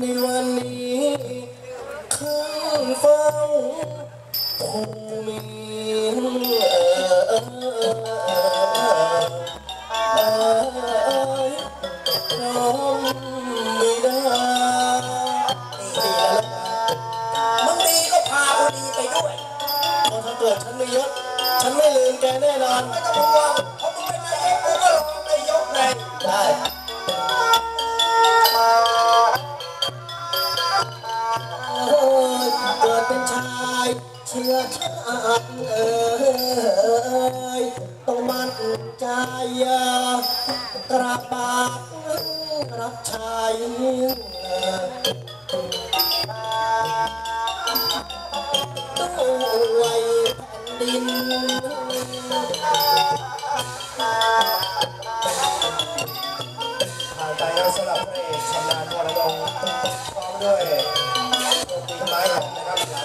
ในวันนี้ข้นเฝ้าภูมิเอ่ยพร้อมไม่ได้มึงดีก็พาดีไปด้วยเพราะถ้เกิดฉันไม่ยศฉันไม่ลืมแกแน่นอนไม่ต้องห่วงเพราะมึงเป็นนายกกูก็รอนายกไงได้ เป็นชายเชื้อชาติเอ้ยต้องมั่นใจกระบาดรับใช้ด้วยแผ่นดินผ่านไปแล้วสำหรับพระเอกชำนาญวรดงพร้อมด้วยต้นไม้หอมนะครับ